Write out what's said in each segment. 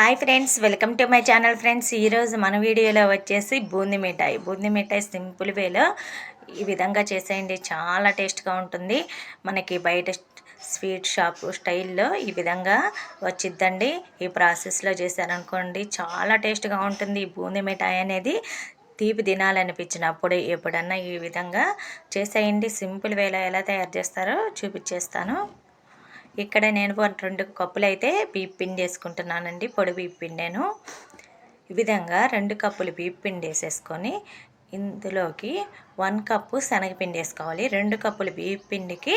Hi friends welcome to my channel friends. ఈరోజు మన వీడియోలో వచ్చేసి బూంది మిఠాయి. బూంది మిఠాయి సింపుల్ వేలో ఈ విధంగా చేసేయండి. చాలా టేస్ట్గా ఉంటుంది. మనకి బయట స్వీట్ షాప్ స్టైల్లో ఈ విధంగా వచ్చిద్దండి. ఈ ప్రాసెస్లో చేశారనుకోండి చాలా టేస్ట్గా ఉంటుంది ఈ బూంది మిఠాయి అనేది. తీపి తినాలనిపించినప్పుడు ఎప్పుడన్నా ఈ విధంగా చేసేయండి. సింపుల్ వేలో ఎలా తయారు చేస్తారో చూపించేస్తాను ఇక్కడ నేను రెండు కప్పులు అయితే బీప్ పిండి వేసుకుంటున్నానండి. పొడి బీప్ పిండాను ఈ విధంగా రెండు కప్పులు బీప్ పిండి వేసేసుకొని ఇందులోకి వన్ కప్పు శనగపిండి వేసుకోవాలి. రెండు కప్పులు బీప్ పిండికి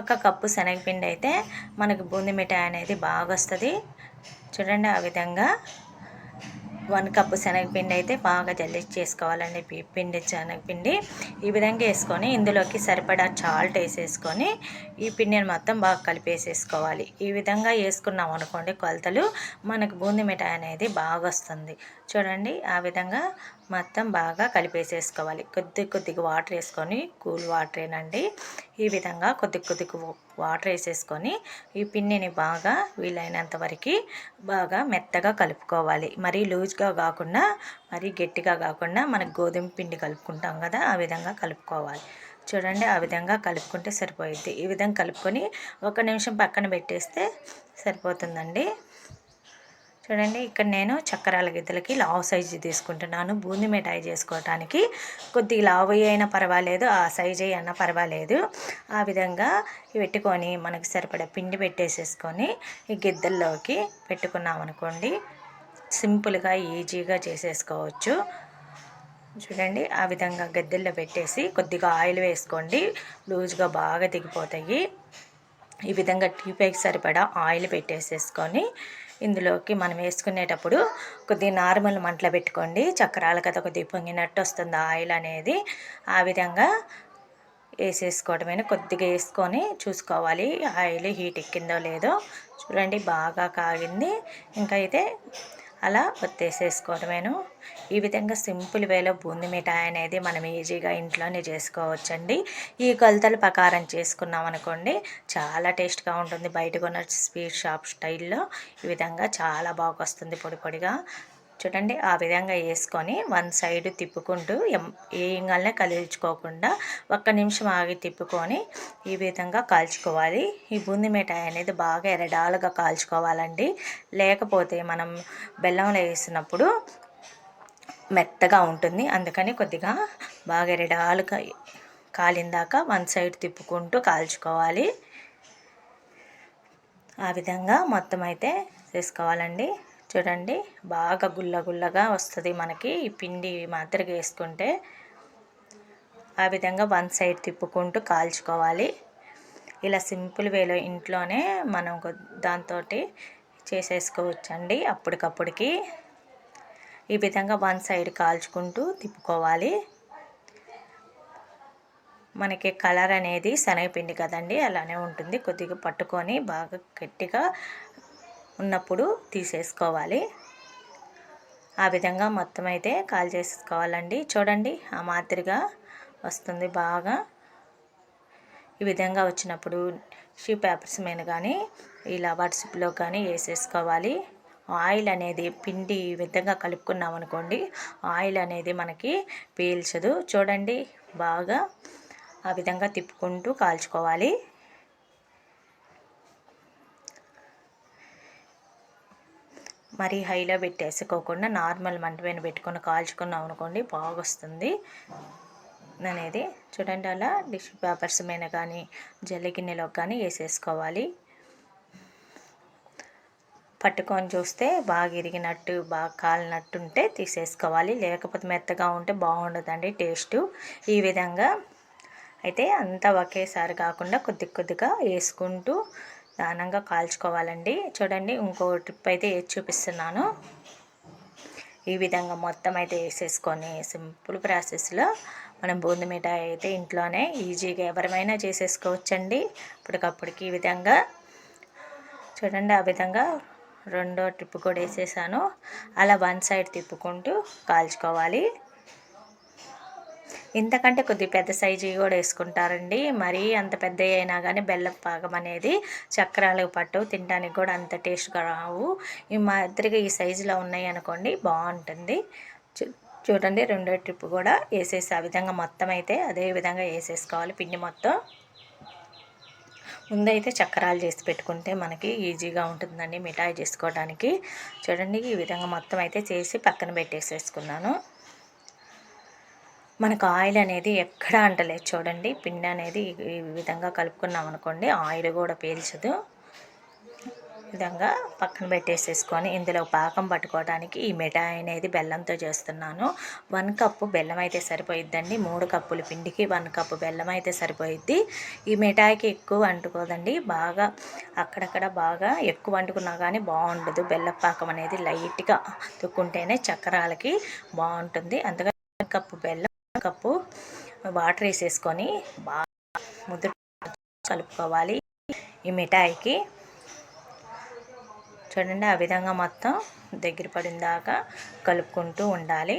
ఒక కప్పు శనగపిండి అయితే మనకు బూంది మిఠాయి అనేది బాగా వస్తుంది. చూడండి ఆ విధంగా వన్ కప్పు శనగపిండి అయితే బాగా జల్లి చేసుకోవాలండి. పిండి శనగపిండి ఈ విధంగా వేసుకొని ఇందులోకి సరిపడా చాల్ట్ వేసేసుకొని ఈ పిండిని మొత్తం బాగా కలిపేసేసుకోవాలి. ఈ విధంగా వేసుకున్నాం అనుకోండి కొలతలు మనకు బూంది మిఠాయి అనేది బాగా వస్తుంది. చూడండి ఆ విధంగా మొత్తం బాగా కలిపేసేసుకోవాలి. కొద్ది కొద్దిగా వాటర్ వేసుకొని కూల్ వాటరేనండి ఈ విధంగా కొద్ది కొద్దిగా వాటర్ వేసేసుకొని ఈ పిండిని బాగా వీలైనంత వరకు బాగా మెత్తగా కలుపుకోవాలి. మరీ లూజ్గా కాకుండా మరీ గట్టిగా కాకుండా మనకు గోధుమ పిండి కలుపుకుంటాం కదా ఆ విధంగా కలుపుకోవాలి. చూడండి ఆ విధంగా కలుపుకుంటే సరిపోయిద్ది. ఈ విధంగా కలుపుకొని ఒక నిమిషం పక్కన పెట్టేస్తే సరిపోతుందండి. చూడండి ఇక్కడ నేను చక్రాల గిద్దలకి లావు సైజు తీసుకుంటున్నాను. బూంది మిఠాయి చేసుకోవటానికి కొద్దిగా లావు అయినా పర్వాలేదు ఆ సైజ్ అయినా పర్వాలేదు. ఆ విధంగా పెట్టుకొని మనకి సరిపడా పిండి పెట్టేసేసుకొని ఈ గిద్దల్లోకి పెట్టుకున్నాం అనుకోండి సింపుల్గా ఈజీగా చేసేసుకోవచ్చు. చూడండి ఆ విధంగా గద్దెల్లో పెట్టేసి కొద్దిగా ఆయిల్ వేసుకోండి. లూజ్గా బాగా దిగిపోతాయి. ఈ విధంగా టీ పైకి సరిపడా ఆయిల్ పెట్టేసేసుకొని ఇందులోకి మనం వేసుకునేటప్పుడు కొద్దిగా నార్మల్ మంటలో పెట్టుకోండి. చక్రాల కథ కొద్దిగా పొంగినట్టు వస్తుంది ఆయిల్ అనేది. ఆ విధంగా వేసేసుకోవడమే కొద్దిగా వేసుకొని చూసుకోవాలి. ఆయిల్ హీట్ ఎక్కిందో లేదో చూడండి బాగా కాగింది. ఇంకా అయితే అలా ఒత్తేసేసుకోవడమేను. ఈ విధంగా సింపుల్ వేలో బూంది మిఠాయి అనేది మనం ఈజీగా ఇంట్లోనే చేసుకోవచ్చండి. ఈ కొలతలు ప్రకారం చేసుకున్నాం అనుకోండి చాలా టేస్ట్గా ఉంటుంది. బయట కొన్న స్వీట్ షాప్ స్టైల్లో ఈ విధంగా చాలా బాగా వస్తుంది పొడి పొడిగా. చూడండి ఆ విధంగా వేసుకొని వన్ సైడ్ తిప్పుకుంటూ వేయంగానే కదిల్చుకోకుండా ఒక్క నిమిషం ఆగి తిప్పుకొని ఈ విధంగా కాల్చుకోవాలి. ఈ బూంది మిఠాయి అనేది బాగా ఎరడాలుగా కాల్చుకోవాలండి. లేకపోతే మనం బెల్లంలో వేసినప్పుడు మెత్తగా ఉంటుంది. అందుకని కొద్దిగా బాగా ఎరడాలుగా కాలిందాక వన్ సైడ్ తిప్పుకుంటూ కాల్చుకోవాలి. ఆ విధంగా మొత్తం అయితే చేసుకోవాలండి చూడండి. బాగా గుల్ల గుల్లగా వస్తుంది మనకి ఈ పిండి మాదిరిగా వేసుకుంటే. ఆ విధంగా వన్ సైడ్ తిప్పుకుంటూ కాల్చుకోవాలి. ఇలా సింపుల్ వేలో ఇంట్లోనే మనం దాంతో చేసేసుకోవచ్చండి అప్పటికప్పటికి. ఈ విధంగా వన్ సైడ్ కాల్చుకుంటూ తిప్పుకోవాలి. మనకి కలర్ అనేది శనగపిండి కదండి అలానే ఉంటుంది. కొద్దిగా పట్టుకొని బాగా గట్టిగా ఉన్నప్పుడు తీసేసుకోవాలి. ఆ విధంగా మొత్తం అయితే కాల్ చేసుకోవాలండి చూడండి ఆ మాదిరిగా వస్తుంది బాగా. ఈ విధంగా వచ్చినప్పుడు షీ పేపర్స్ మీద కానీ ఇలా వాట్సాప్లో కానీ వేసేసుకోవాలి. ఆయిల్ అనేది పిండి ఈ విధంగా కలుపుకున్నాం అనుకోండి ఆయిల్ అనేది మనకి పీల్చదు. చూడండి బాగా ఆ విధంగా తిప్పుకుంటూ కాల్చుకోవాలి. మరీ హైలో పెట్టేసుకోకుండా నార్మల్ మంట పైన పెట్టుకొని కాల్చుకున్నాం అనుకోండి బాగొస్తుంది. అనేది చూడండి అలా డిష్ పేపర్స్ మీద కానీ జల్లి గిన్నెలో కానీ వేసేసుకోవాలి. పట్టుకొని చూస్తే బాగా ఇరిగినట్టు బాగా కాలినట్టు ఉంటే తీసేసుకోవాలి. లేకపోతే మెత్తగా ఉంటే బాగుండదండి టేస్ట్. ఈ విధంగా అయితే అంతా ఒకేసారి కాకుండా కొద్ది కొద్దిగా వేసుకుంటూ దానంగా కాల్చుకోవాలండి. చూడండి ఇంకో ట్రిప్ అయితే వేసి చూపిస్తున్నాను. ఈ విధంగా మొత్తం అయితే వేసేసుకొని సింపుల్ ప్రాసెస్లో మనం బూంది మిఠాయి అయితే ఇంట్లోనే ఈజీగా ఎవరమైనా చేసేసుకోవచ్చండి. అప్పటికప్పటికి ఈ విధంగా చూడండి ఆ విధంగా రెండో ట్రిప్ కూడా వేసేసాను. అలా వన్ సైడ్ తిప్పుకుంటూ కాల్చుకోవాలి. ఇంతకంటే కొద్ది పెద్ద సైజు కూడా వేసుకుంటారండి. మరీ అంత పెద్ద అయినా కానీ బెల్లం పాకం అనేది చక్రాలకు పట్టు తినడానికి కూడా అంత టేస్ట్గా రావు. ఈ మాదిరిగా ఈ సైజులో ఉన్నాయి అనుకోండి బాగుంటుంది. చూడండి రెండో ట్రిప్ కూడా వేసేసి ఆ విధంగా మొత్తం అయితే అదే విధంగా వేసేసుకోవాలి పిండి మొత్తం. ముందైతే చక్రాలు చేసి పెట్టుకుంటే మనకి ఈజీగా ఉంటుందండి మిఠాయి చేసుకోవడానికి చూడండి ఈ విధంగా మొత్తం అయితే చేసి పక్కన పెట్టేసేసుకున్నాను. మనకు ఆయిల్ అనేది ఎక్కడ అంటలేదు చూడండి. పిండి అనేది ఈ విధంగా కలుపుకున్నాం అనుకోండి ఆయిల్ కూడా పీల్చదు. విధంగా పక్కన పెట్టేసేసుకొని ఇందులో పాకం పట్టుకోవడానికి ఈ మిఠాయి అనేది బెల్లంతో చేస్తున్నాను. వన్ కప్పు బెల్లం అయితే సరిపోయిద్దండి. మూడు కప్పుల పిండికి వన్ కప్పు బెల్లం అయితే సరిపోయిద్ది. ఈ మిఠాయికి ఎక్కువ అంటుకోదండి. బాగా అక్కడక్కడ బాగా ఎక్కువ అంటుకున్నా కానీ బాగుండదు. బెల్లం పాకం అనేది లైట్గా తుక్కుంటేనే చక్రాలకి బాగుంటుంది. అందుకని కప్పు బెల్లం కప్పు వాటర్ వేసేసుకొని బాగా ముద్ర కలుపుకోవాలి ఈ మిఠాయికి. చూడండి ఆ విధంగా మొత్తం దగ్గర పడిన దాకా కలుపుకుంటూ ఉండాలి.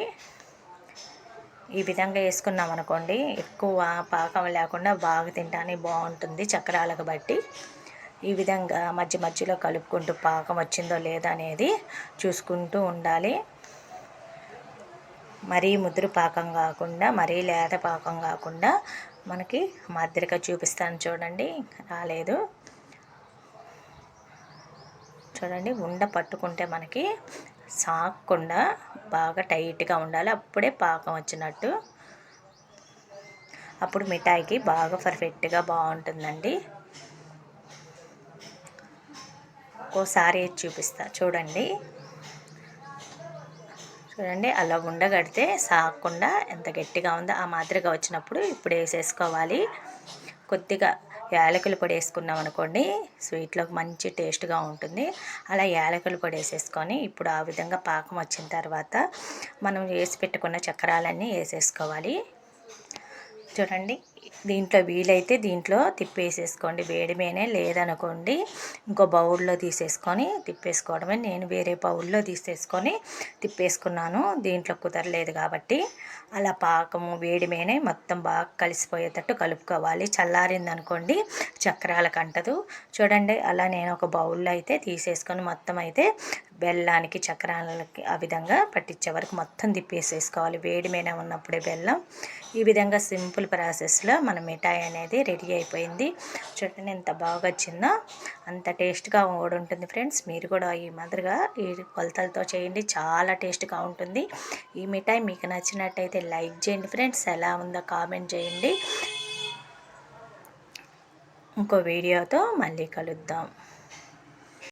ఈ విధంగా వేసుకున్నాం అనుకోండి ఎక్కువ పాకం లేకుండా బాగా తింటానికి బాగుంటుంది చక్రాలకు బట్టి. ఈ విధంగా మధ్య మధ్యలో కలుపుకుంటూ పాకం వచ్చిందో లేదా అనేది చూసుకుంటూ ఉండాలి. మరీ ముదురు పాకం కాకుండా మరీ లేత పాకం కాకుండా మనకి మాదిరిగా చూపిస్తాను. చూడండి రాలేదు. చూడండి ఉండ పట్టుకుంటే మనకి సాగకుండా బాగా టైట్గా ఉండాలి. అప్పుడే పాకం వచ్చినట్టు. అప్పుడు మిఠాయికి బాగా పర్ఫెక్ట్గా బాగుంటుందండి. ఒకసారి చూపిస్తా. చూడండి. చూడండి అలా ఉండగడితే సాగకుండా ఎంత గట్టిగా ఉందో ఆ మాదిరిగా వచ్చినప్పుడు ఇప్పుడు వేసేసుకోవాలి. కొద్దిగా యాలకుల పొడి వేసుకున్నాం అనుకోండి స్వీట్లోకి మంచి టేస్ట్గా ఉంటుంది. అలా యాలకుల పొడి వేసేసుకొని ఇప్పుడు ఆ విధంగా పాకం వచ్చిన తర్వాత మనం వేసి పెట్టుకున్న చక్రాలన్నీ వేసేసుకోవాలి. చూడండి. దీంట్లో వీలైతే దీంట్లో తిప్పేసేసుకోండి. వేడిమేనే లేదనుకోండి ఇంకో బౌల్లో తీసేసుకొని తిప్పేసుకోవడమే. నేను వేరే బౌల్లో తీసేసుకొని తిప్పేసుకున్నాను. దీంట్లో కుదరలేదు కాబట్టి అలా పాకము వేడిమేనే మొత్తం బాగా కలిసిపోయేటట్టు కలుపుకోవాలి. చల్లారింది అనుకోండి చక్రాలకు అంటదు చూడండి అలా నేను ఒక బౌల్లో అయితే తీసేసుకొని మొత్తం అయితే బెల్లానికి చక్రాలకి ఆ విధంగా పట్టించే వరకు మొత్తం తిప్పేసేసుకోవాలి. వేడి ఉన్నప్పుడే బెల్లం. ఈ విధంగా సింపుల్ ప్రాసెస్లో మన మిఠాయి అనేది రెడీ అయిపోయింది. చూడండి ఎంత బాగా వచ్చిందో. అంత టేస్ట్గా కూడా ఉంటుంది ఫ్రెండ్స్. మీరు కూడా ఈ మాదిరిగా ఈ కొలతలతో చేయండి. చాలా టేస్ట్గా ఉంటుంది. ఈ మిఠాయి మీకు నచ్చినట్టయితే లైక్ చేయండి ఫ్రెండ్స్. ఎలా ఉందో కామెంట్ చేయండి. ఇంకో వీడియోతో మళ్ళీ కలుద్దాం.